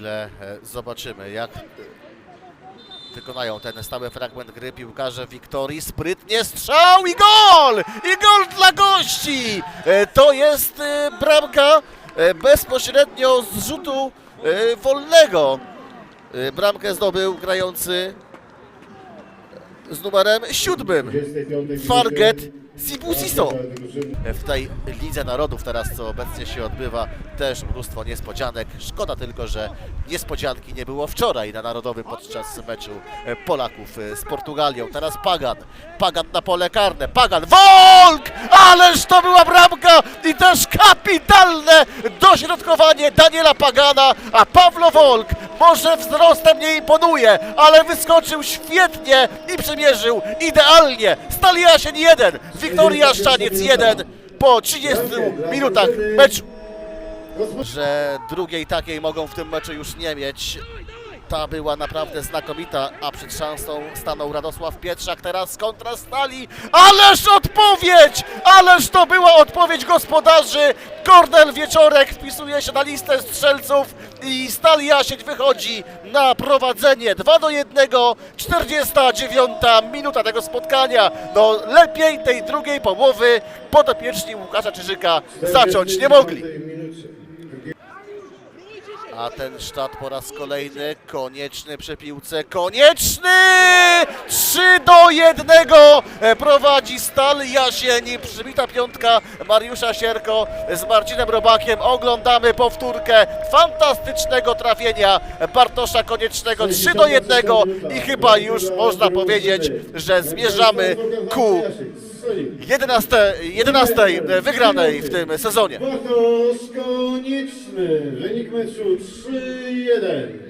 chwilę e, zobaczymy, jak e, wykonają ten stały fragment gry piłkarze Wiktorii. Sprytnie strzał i gol! I gol dla gości! E, To jest bramka bezpośrednio z rzutu wolnego. Bramkę zdobył grający z numerem siódmym. Farget Sibusiso. W tej Lidze Narodów teraz, co obecnie się odbywa, też mnóstwo niespodzianek. Szkoda tylko, że niespodzianki nie było wczoraj na Narodowym podczas meczu e, Polaków e, z Portugalią. Teraz Pagan. Pagan na pole karne. Pagan. Wolk! Ależ to była bramka i też kapitalne dośrodkowanie Daniela Pagana, a Pawlo Wolk może wzrostem nie imponuje, ale wyskoczył świetnie i przymierzył idealnie. Stali Jasień 1, Wiktoria Szczaniec 1 po 30 minutach meczu. Że drugiej takiej mogą w tym meczu już nie mieć. Ta była naprawdę znakomita, a przed szansą stanął Radosław Pietrzak, teraz kontra Stali. Ależ odpowiedź! Ależ to była odpowiedź gospodarzy! Kornel Wieczorek wpisuje się na listę strzelców i Stali Jasień wychodzi na prowadzenie 2 do 1, 49 minuta tego spotkania. No lepiej tej drugiej połowy podopieczni Łukasza Czyżyka zacząć nie mogli. A ten sztat po raz kolejny konieczny przy piłce. Konieczny! 3 do 1 E, prowadzi Stal Jasień. Przybita piątka Mariusza Sierko z Marcinem Robakiem. Oglądamy powtórkę fantastycznego trafienia Bartosza Koniecznego. 3 do 1 i chyba już można powiedzieć, że zmierzamy ku 11, 11 wygranej w tym sezonie. Bartosz Konieczny. Wynik meczu 3-1.